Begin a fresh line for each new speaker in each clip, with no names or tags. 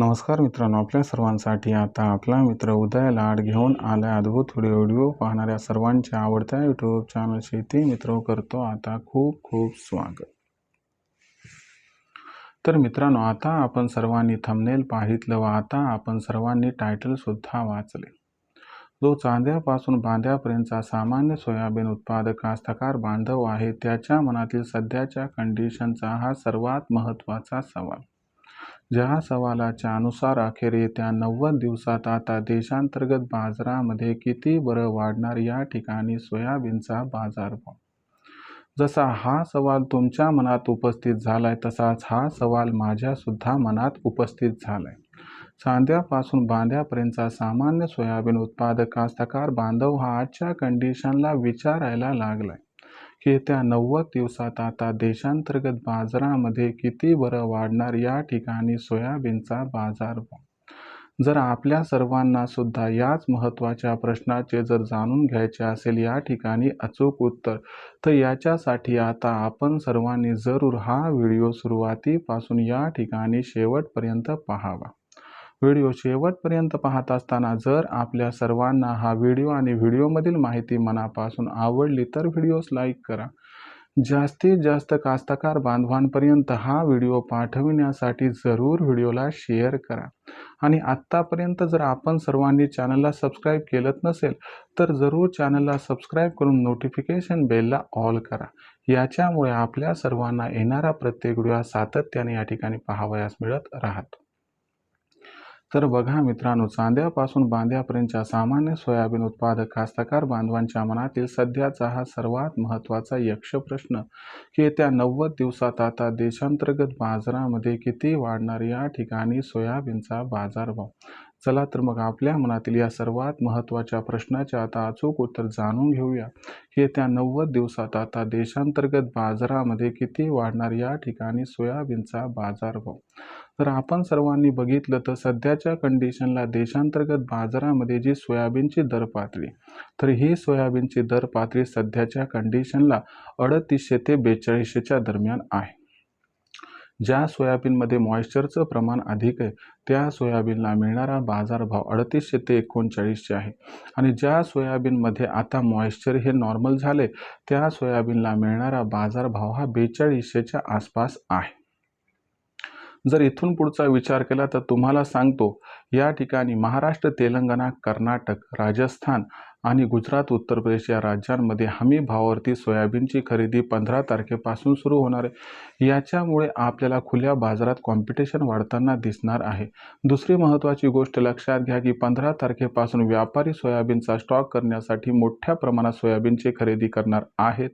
नमस्कार मित्रांनो आपल्या सर्वांसाठी आता आपला मित्र उदय लाड घेऊन आल्या अद्भुत व्हिडिओ व्हिडिओ पाहणाऱ्या सर्वांच्या आवडत्या यूट्यूब चॅनल शेती मित्र करतो आता खूप खूप स्वागत. तर मित्रांनो आता आपण सर्वांनी थंबनेल पाहितलं व आता आपण सर्वांनी टायटलसुद्धा वाचले. जो चांद्यापासून बांध्यापर्यंतचा सामान्य सोयाबीन उत्पादक कास्तकार बांधव आहे त्याच्या मनातील सध्याच्या कंडिशनचा हा सर्वात महत्त्वाचा सवाल. ज्या सवालाच्या अनुसार अखेर येत्या नव्वद दिवसात आता देशांतर्गत बाजारामध्ये किती बरं वाढणार या ठिकाणी सोयाबीनचा बाजारभाव जसा हा सवाल तुमच्या मनात उपस्थित झालाय तसाच हा सवाल माझ्यासुद्धा मनात उपस्थित झालाय. सांध्यापासून बांध्यापर्यंतचा सामान्य सोयाबीन उत्पादक कास्तकार बांधव हा आजच्या कंडिशनला विचारायला लागलाय. की येत्या नव्वद दिवसात आता देशांतर्गत बाजारामध्ये किती बरं वाढणार या ठिकाणी सोयाबीनचा बाजार? जर आपल्या सर्वांना सुद्धा याच महत्त्वाच्या प्रश्नाचे जर जाणून घ्यायचे असेल या ठिकाणी अचूक उत्तर तर याच्यासाठी आता आपण सर्वांनी जरूर हा व्हिडिओ सुरुवातीपासून या ठिकाणी शेवटपर्यंत पाहावा. व्हिडिओ शेवटपर्यंत पाहत असताना जर आपल्या सर्वांना हा व्हिडिओ आणि व्हिडिओमधील माहिती मनापासून आवडली तर व्हिडिओस लाईक करा. जास्तीत जास्त कास्तकार बांधवांपर्यंत हा व्हिडिओ पाठविण्यासाठी जरूर व्हिडिओला शेअर करा. आणि आत्तापर्यंत जर आपण सर्वांनी चॅनलला सबस्क्राईब केलं नसेल तर जरूर चॅनलला सबस्क्राईब करून नोटिफिकेशन बेलला ऑल करा. याच्यामुळे आपल्या सर्वांना येणारा प्रत्येक व्हिडिओ सातत्याने या ठिकाणी पाहावयास मिळत राहतो. तर बघा मित्रांनो चांद्यापासून बांध्यापर्यंतच्या सामान्य सोयाबीन उत्पादक कास्तकार बांधवांच्या मनातील सध्याचा हा सर्वात महत्त्वाचा यक्ष प्रश्न की येत्या नव्वद दिवसात आता देशांतर्गत बाजारामध्ये किती वाढणार या ठिकाणी सोयाबीनचा बाजारभाव? चला तर मग आपल्या मनातील या सर्वात महत्त्वाच्या प्रश्नाचे आता अचूक उत्तर जाणून घेऊया. की येत्या नव्वद दिवसात आता देशांतर्गत बाजारामध्ये किती वाढणार या ठिकाणी सोयाबीनचा बाजारभाव? तर आपण सर्वांनी बघितलं तर सध्याच्या कंडिशनला देशांतर्गत बाजारामध्ये जी सोयाबीनची दर पातळी तर ही सोयाबीनची दर पातळी सध्याच्या कंडिशनला अडतीसशे ते बेचाळीसशेच्या दरम्यान आहे. ज्या सोयाबीनमध्ये मॉइश्चरचं प्रमाण अधिक आहे त्या सोयाबीनला मिळणारा बाजारभाव अडतीसशे ते एकोणचाळीसशे आहे. आणि ज्या सोयाबीनमध्ये आता मॉइश्चर हे नॉर्मल झाले त्या सोयाबीनला मिळणारा बाजारभाव हा बेचाळीसशेच्या आसपास आहे. जर इथून पुढचा विचार केला तर तुम्हाला सांगतो या ठिकाणी महाराष्ट्र तेलंगणा कर्नाटक राजस्थान आणि गुजरात उत्तर प्रदेश या राज्यांमध्ये हमी भावावरती सोयाबीनची खरेदी पंधरा तारखेपासून सुरू होणार आहे. याच्यामुळे आपल्याला खुल्या बाजारात कॉम्पिटिशन वाढताना दिसणार आहे. दुसरी महत्त्वाची गोष्ट लक्षात घ्या की पंधरा तारखेपासून व्यापारी सोयाबीनचा स्टॉक करण्यासाठी मोठ्या प्रमाणात सोयाबीनची खरेदी करणार आहेत.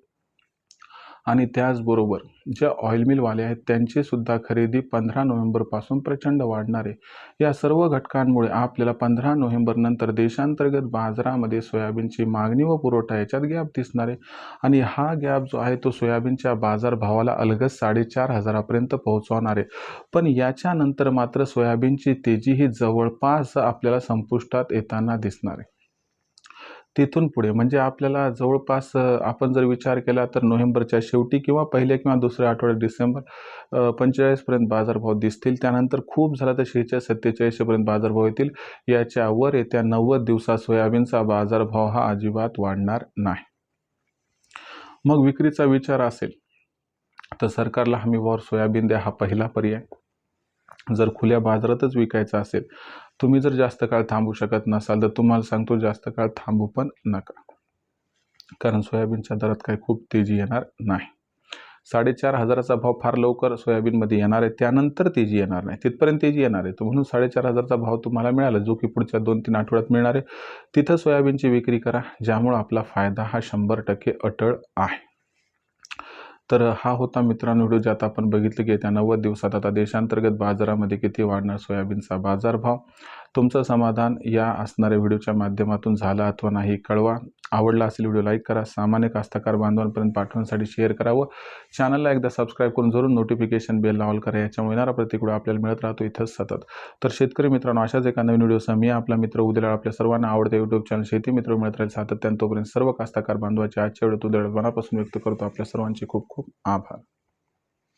आणि त्याचबरोबर ज्या ऑइल मिलवाले आहेत त्यांचीसुद्धा खरेदी पंधरा नोव्हेंबरपासून प्रचंड वाढणार आहे. या सर्व घटकांमुळे आपल्याला पंधरा नोव्हेंबरनंतर देशांतर्गत बाजारामध्ये सोयाबीनची मागणी व पुरवठा याच्यात गॅप दिसणार आहे. आणि हा गॅप जो आहे तो सोयाबीनच्या बाजारभावाला अलगद साडेचार हजारापर्यंत पोहोचवणार आहे. पण याच्यानंतर मात्र सोयाबीनची तेजी ही जवळपास आपल्याला संपुष्टात येताना दिसणार आहे. तिथून पुढे. म्हणजे आपल्याला जवळपास आपण जर विचार केला तर नोव्हेंबरच्या शेवटी किंवा पहिल्या किंवा दुसऱ्या आठवड्यात डिसेंबर पंचेचाळीसपर्यंत बाजारभाव दिसतील. त्यानंतर खूप झाला तर शेहेचाळीस सत्तेचाळीसपर्यंत बाजारभाव येतील याच्यावर येत्या नव्वद दिवसात सोयाबीनचा बाजारभाव हा अजिबात वाढणार नाही. मग विक्रीचा विचार असेल तर सरकारला हमीभावावर सोयाबीन द्या हा पहिला पर्याय. जर खुल्या बाजारातच विकायचं असेल तुम्ही जर जास्त काळ थांबू शकत नसाल तर तुम्हाला सांगतो जास्त काळ थांबू पण नका. कारण सोयाबीनच्या दरात काही खूप तेजी येणार नाही. साडेचार हजाराचा भाव फार लवकर सोयाबीनमध्ये येणार आहे त्यानंतर तेजी येणार नाही. तिथपर्यंत तेजी येणार आहे. तर म्हणून साडेचार हजारचा भाव तुम्हाला मिळाला जो की पुढच्या दोन तीन आठवड्यात मिळणार आहे. तिथं सोयाबीनची विक्री करा ज्यामुळं आपला फायदा हा शंभर टक्के अटळ आहे. तर हा होता मित्रांनो व्हिडिओ ज्यात आपण बघितलं की येत्या नव्वद दिवसात आता देशांतर्गत बाजारामध्ये किती वाढणार सोयाबीनचा बाजारभाव? तुमचं समाधान या असणाऱ्या व्हिडिओच्या माध्यमातून झालं अथवा नाही कळवा. आवडला असेल व्हिडिओ लाईक करा. सामान्य कास्तकार बांधवांपर्यंत पाठवण्यासाठी शेअर करावं. चॅनलला एकदा सबस्क्राईब करून जरूर नोटिफिकेशन बेल ऑल करा. याच्यामुळे येणारा प्रत्येक आपल्याला मिळत राहतो. इथंच सतत. तर शेतकरी मित्रांनो अशाच एका नवीन व्हिडिओसह मी आपला मित्र उद्याला आपल्या सर्वांना आवडते यूट्यूब चॅनल शेती मित्र मिळत राहील. सातत्यानं तोपर्यंत सर्व कास्तकार बांधवाचे आजच्या वेळेत उद्या मनापासून व्यक्त करतो. आपल्या सर्वांचे खूप खूप आभार.